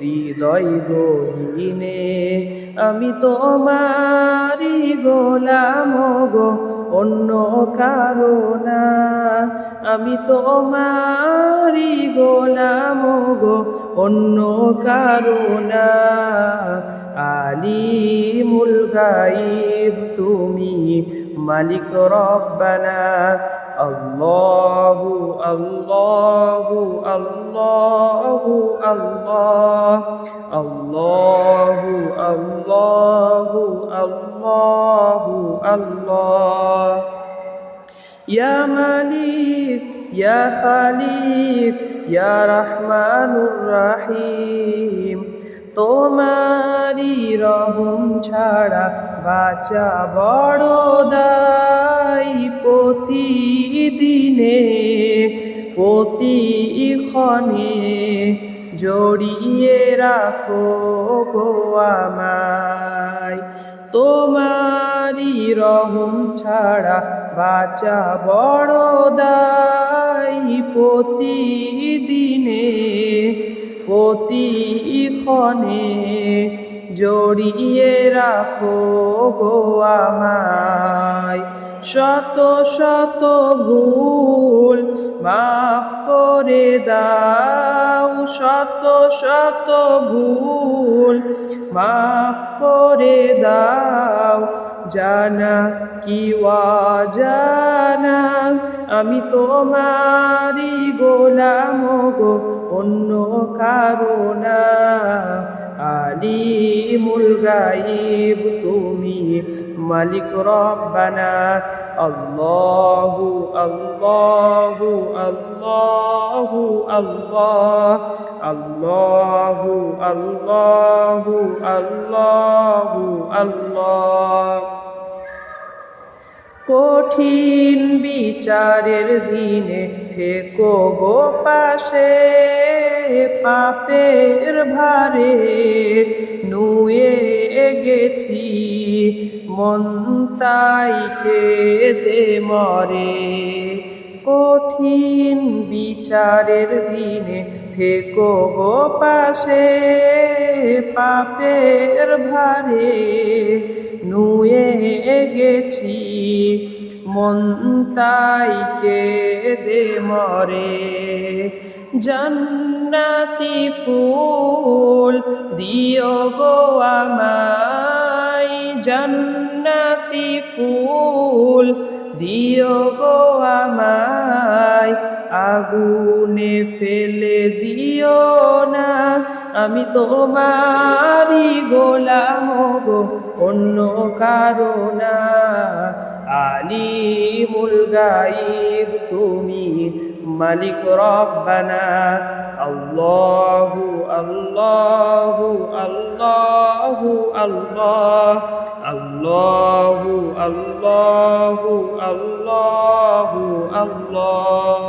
হৃদয় গহীনে, আমি তোমারি গোলাম গো, অন্য কারণা আমি তোমারি গোলাম গো, অন্য কারণা আলিমুল গাইব তুমি মালিক রব্বানা। আল্লাহু আল্লাহু আল্লাহু। আল্লাহ, আল্লাহু আল্লাহু আল্লাহু আল্লাহ। ইয়া মালিক, ইয়া খালিক, ইয়া রহমানুর রাহিম। তোমারি রহম ছাড়া বাঁচা বড় দাই প্রতিদিনে, প্রতিক্ষণে। জড়িয়ে রাখো গো আমায়। তোমারি রহম ছাড়া বাঁচা বড় দাই প্রতিদিনে, প্রতিক্ষণে জড়িয়ে রাখো গো আমায়। শত শত ভুল মাফ করে দাও। শত শত ভুল মাফ করে দাও। জানা কি জানা আমি তোমারি গোলাম গো, অন্য কারণা আলিমুল গাইব তুমি মালিক রব্বানা। আল্লাহু আল্লাহু আল্লাহু আল্লাহ। আল্লাহু আল্লাহু আল্লাহু আল্লাহ। কঠিন বিচারের দিনে থেকো গো পাশে। পাপের ভারে নুয়ে গেছি। মন তাইকে দে মরে। কঠিন বিচারের দিনে থেকো গো পাশে। পাপের ভারে নুয়ে গেছি। মন তাইকে দে মরে। জন্নাতি ফুল দিও গো আমায়। জন্নাতি ফুল দিও গো আমায়। আগুনে ফেলে দিও না। আমি তোমারি গোলাম গো, অন্য কারণা আলিমুল গাইব তুমি মালিক রব্বানা আল্লাহু আল্লাহু আল্লাহু আল্লাহ আল্লাহু আল্লাহু আল্লাহু আল্লাহ